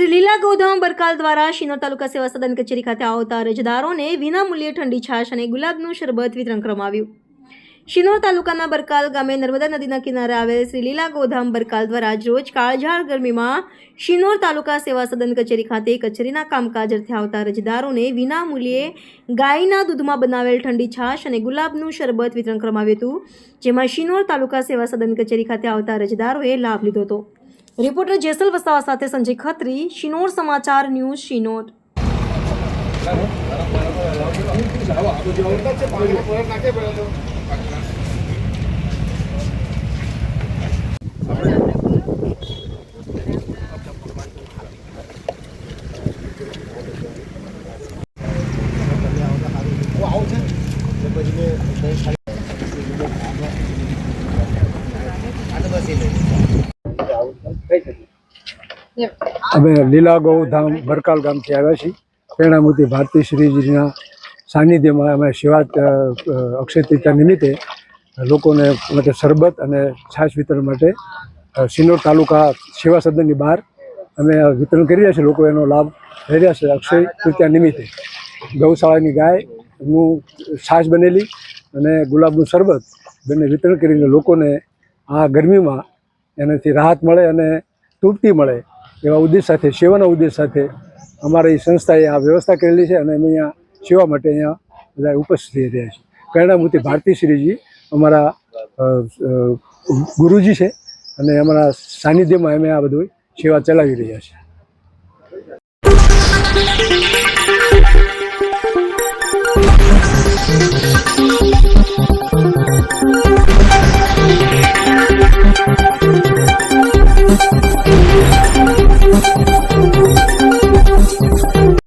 ગોધામ બરકાલ દ્વારા શિનોર તાલુકા સેવા સદન કચેરી ખાતે આવતા અરજદારોને વિનામૂલ્યે ઠંડી છાશ અને ગુલાબનું શરબત વિતરણ કરવામાં આવ્યું શિનોર તાલુકાના બરકાલ ગામે નર્મદા નદીના કિનારે આવેલ શ્રી લીલા ગોધામ બરકાલ દ્વારા રોજ કાળઝાળ ગરમીમાં શિનોર તાલુકા સેવા સદન કચેરી ખાતે કચેરીના કામકાજ અર્થે આવતા અરજદારોને વિનામૂલ્યે ગાયના દૂધમાં બનાવેલ ઠંડી છાશ અને ગુલાબનું શરબત વિતરણ કરવામાં આવ્યું હતું, જેમાં શિનોર તાલુકા સેવા સદન કચેરી ખાતે આવતા અરજદારોએ લાભ લીધો હતો. રિપોર્ટર જેસલ વસાવા સાથે સંજય ખત્રી શિનોર સમાચાર ન્યૂઝ શિનોર. અમે લીલા ગૌધામ બરકાલ ગામથી આવ્યા છીએ. પ્રેરણામૂર્તિ ભારતી શ્રીજીના સાનિધ્યમાં અમે શિવા અક્ષય તૃતીયા નિમિત્તે લોકોને માટે શરબત અને છાશ વિતરણ માટે સિનોર તાલુકા સેવા સદનની બહાર અમે વિતરણ કરી રહ્યા છીએ. લોકો એનો લાભ લઈ રહ્યા છે અક્ષય તૃતીયા નિમિત્તે. ગૌશાળાની ગાયનું છાશ બનેલી અને ગુલાબનું શરબત બંને વિતરણ કરીને લોકોને આ ગરમીમાં એનાથી રાહત મળે અને તૃપ્તિ મળે એવા ઉદ્દેશ સાથે, સેવાના ઉદ્દેશ સાથે અમારી સંસ્થાએ આ વ્યવસ્થા કરેલી છે અને અમે અહીંયા સેવા માટે અહીંયા બધા ઉપસ્થિત રહ્યા છીએ. પ્રેરણામૂર્તિ ભારતીશ્રીજી અમારા ગુરુજી છે અને અમારા સાનિધ્યમાં અમે આ બધું સેવા ચલાવી રહ્યા છીએ. Thank